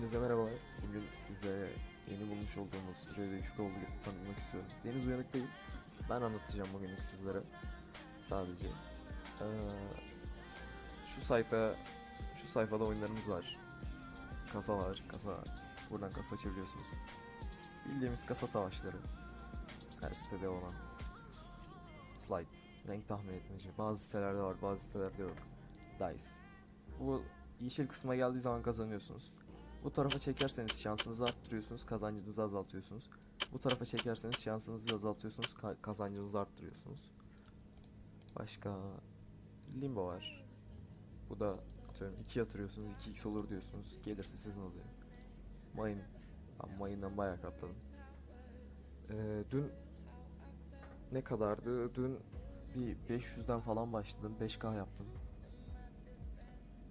Hepinize merhabalar. Bugün sizlere yeni bulmuş olduğumuz RZX Gold'u tanıtmak istiyorum. Deniz uyanık değil. Ben anlatacağım bugünlük sizlere. Sadece. Ee, şu sayfa, şu sayfada oyunlarımız var. Kasa var, kasa. Buradan kasa açabiliyorsunuz. Bildiğimiz kasa savaşları. Her sitede olan. Slide. Renk tahmin etmeci. Bazı sitelerde var, bazı sitelerde yok. Dice. Bu yeşil kısma geldiği zaman kazanıyorsunuz. Bu tarafa çekerseniz şansınızı arttırıyorsunuz, kazancınızı azaltıyorsunuz. Bu tarafa çekerseniz şansınızı azaltıyorsunuz, ka- kazancınızı arttırıyorsunuz. Başka limbo var. Bu da atıyorum 2 yatırıyorsunuz, 2x olur diyorsunuz. Gelirse sizin oluyor. Mayın. Ben mayından bayağı katladım. Ee, dün ne kadardı? Dün bir 500'den falan başladım. 5k yaptım.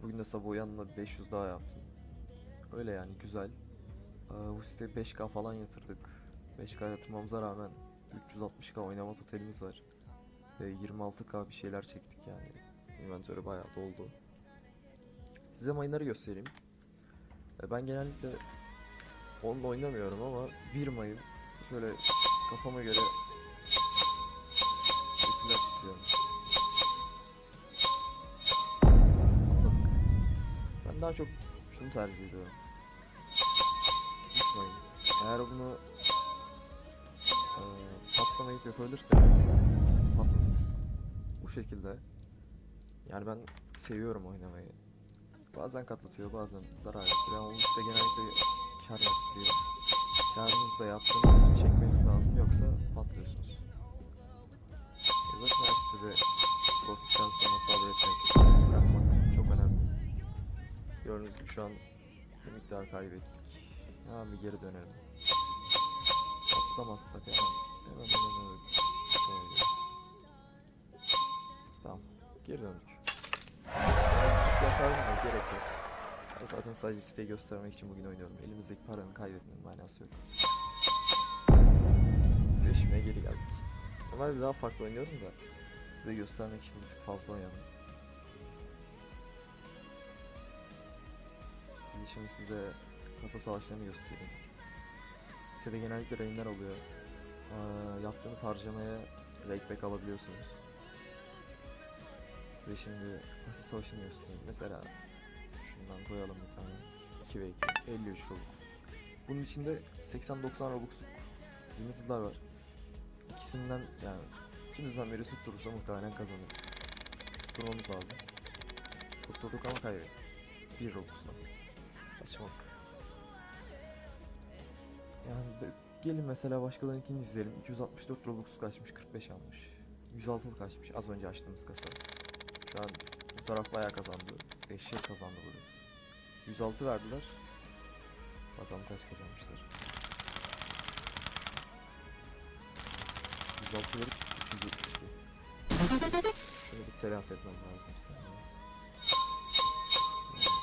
Bugün de sabah uyanma 500 daha yaptım. Öyle yani güzel. Ee, bu site 5k falan yatırdık. 5k yatırmamıza rağmen 360k oynama totalimiz var. Ve 26k bir şeyler çektik yani. Inventörü bayağı doldu. Size mayınları göstereyim. Ee, ben genellikle onunla oynamıyorum ama bir mayın şöyle kafama göre şekiller çiziyorum. Ben daha çok şunu tercih ediyorum. Unutmayın. Eğer bunu eee patlamayıp yapabilirse patlamayın. Bu şekilde. Yani ben seviyorum oynamayı. Bazen katlatıyor, bazen zarar ettiriyor ama size genellikle kar yaptırıyor. Karınızı da yaptığınız çekmeniz lazım yoksa patlıyorsunuz. Şu an bir miktar kaybettik. Hemen bir geri dönelim. Atlamazsak hemen hemen hemen öyle. Şöyle. Tamam. Geri döndük. Yatarım da gerek yok. Ben zaten sadece siteyi göstermek için bugün oynuyorum. Elimizdeki paranın kaybetmenin manası yok. Reşime geri geldik. Normalde daha farklı oynuyorum da size göstermek için bir tık fazla oynadım. Şimdi şimdi size kasa savaşlarını göstereyim. Sitede genellikle reyinler oluyor. Aa, yaptığınız harcamaya rakeback alabiliyorsunuz. Size şimdi kasa savaşını göstereyim. Mesela şundan koyalım bir tane. 2 ve 2. 53 Robux. Bunun içinde 80-90 Robux'luk limited'lar var. İkisinden yani ikimizden biri tutturursa muhtemelen kazanırız. Tutturmamız lazım. Tutturduk ama kaybettik. 1 Robux'la. Saçmalık. Yani gelin mesela başkalarınkini izleyelim. 264 Robux kaçmış, 45 almış. 106 kaçmış az önce açtığımız kasa. Şu an bu taraf bayağı kazandı. Dehşet kazandı burası. 106 verdiler. Bakalım kaç kazanmışlar. 106 verip 272. Şunu bir telafi etmem lazım bir saniye.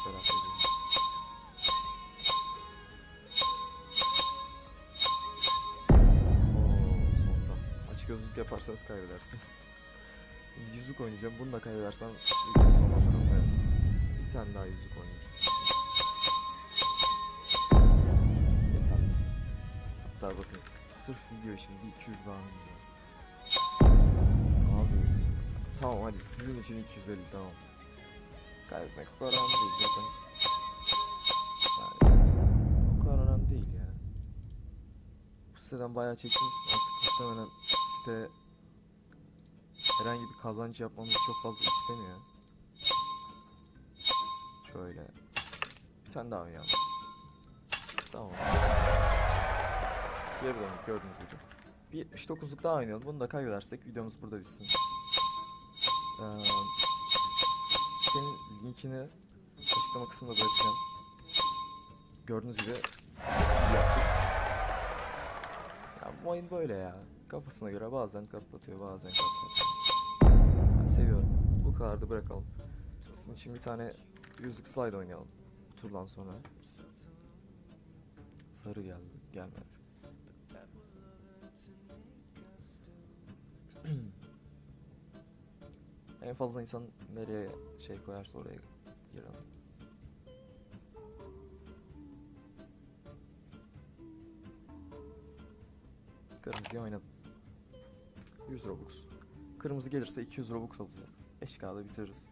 Telafi edeyim. Yaparsanız kaybedersiniz. yüzük oynayacağım. Bunu da kaybedersem sonlandırırım evet. Bir tane daha yüzük oynayayım. Yeter. Hatta bakın sırf video için bir 200 daha oynayacağım. Abi tamam hadi sizin için 250 tamam. Kaybetmek o kadar önemli değil zaten. Yani, o kadar önemli değil ya. Bu siteden bayağı çektiniz artık muhtemelen site herhangi bir kazanç yapmamızı çok fazla istemiyor. Şöyle. Bir tane daha oynayalım. Tamam. Geri döndük gördüğünüz gibi. Bir 79'luk daha oynayalım. Bunu da kaybedersek videomuz burada bitsin. Ee, sitenin linkini açıklama kısmında bırakacağım. Gördüğünüz gibi yaptık. Ya bu oyun böyle ya. Kafasına göre bazen katlatıyor bazen katlatıyor. Ben seviyorum. Bu kadar da bırakalım. Sizin için bir tane yüzlük slide oynayalım. Bu turdan sonra. Sarı geldi. Gelmedi. en fazla insan nereye şey koyarsa oraya girelim. Kırmızıyı oynadım. 100 Robux. Kırmızı gelirse 200 Robux alacağız. 5K'da bitiririz.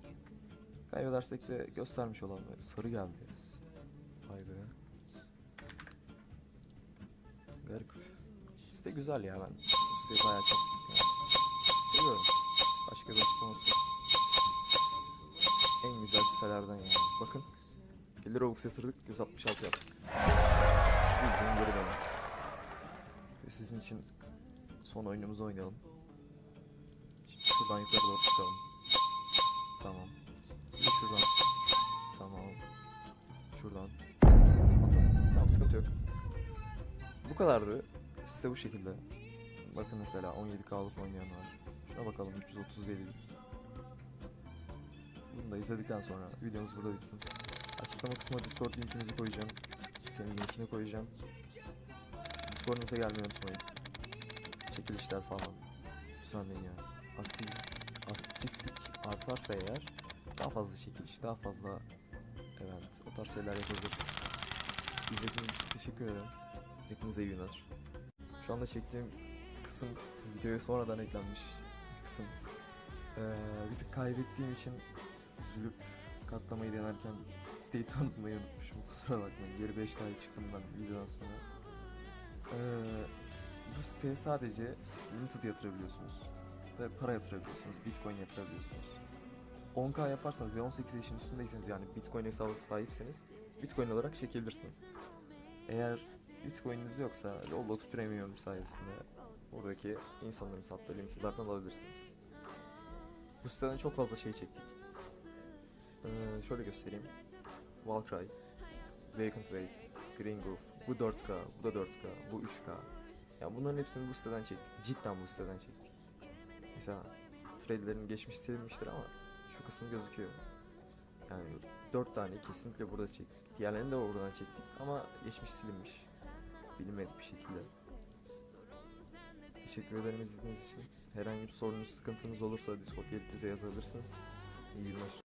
Kaybedersek de göstermiş olalım. Sarı geldi. Vay be. Garip. Site güzel ya ben. Siteyi bayağı çok seviyorum. Başka bir açıklaması yok. En güzel sitelerden yani. Bakın. 50 Robux yatırdık 166 yaptık. Bildiğin geri döndük. Ve sizin için son oyunumuzu oynayalım. Şimdi şuradan yukarı doğru çıkalım. Tamam. De şuradan. Tamam. Şuradan. Tamam sıkıntı yok. Bu kadardı. Site bu şekilde. Bakın mesela 17K'lık oynayan var. Şuna bakalım 337. Bunu da izledikten sonra videomuz burada bitsin. Açıklama kısmına Discord linkimizi koyacağım. Sitenin linkini koyacağım. Discord'umuza gelmeyi unutmayın. Çekilişler falan. Düzenleyin yani. Aktif, aktiflik artarsa eğer daha fazla çekiliş, daha fazla event, o tarz şeyler yapabiliriz. İzlediğiniz için teşekkür ederim. Hepinize iyi günler. Şu anda çektiğim kısım videoya sonradan eklenmiş kısım. Ee, bir tık kaybettiğim için üzülüp katlamayı denerken siteyi tanıtmayı unutmuşum. Kusura bakmayın. Geri 5K'ya çıktım ben videodan sonra. Ee, bu siteye sadece limited yatırabiliyorsunuz. Ve para yatırabiliyorsunuz. Bitcoin yatırabiliyorsunuz. 10k yaparsanız ve 18 yaşın üstündeyseniz yani Bitcoin hesabı sahipseniz Bitcoin olarak çekebilirsiniz. Eğer Bitcoin'iniz yoksa Roblox Premium sayesinde buradaki insanların sattığı limitedlerden alabilirsiniz. Bu siteden çok fazla şey çektik. Ee, şöyle göstereyim. Valkyrie, Vacant Ways, Green Groove, bu 4K, bu da 4K, bu 3K. Ya bunların hepsini bu siteden çektik. Cidden bu siteden çektik. Mesela trade'lerin geçmiş silinmiştir ama şu kısım gözüküyor. Yani 4 tane kesinlikle burada çektik. Diğerlerini de oradan çektik ama geçmiş silinmiş. Bilinmedik bir şekilde. Teşekkür ederim izlediğiniz için. Herhangi bir sorunuz, sıkıntınız olursa Discord gelip bize yazabilirsiniz. İyi günler.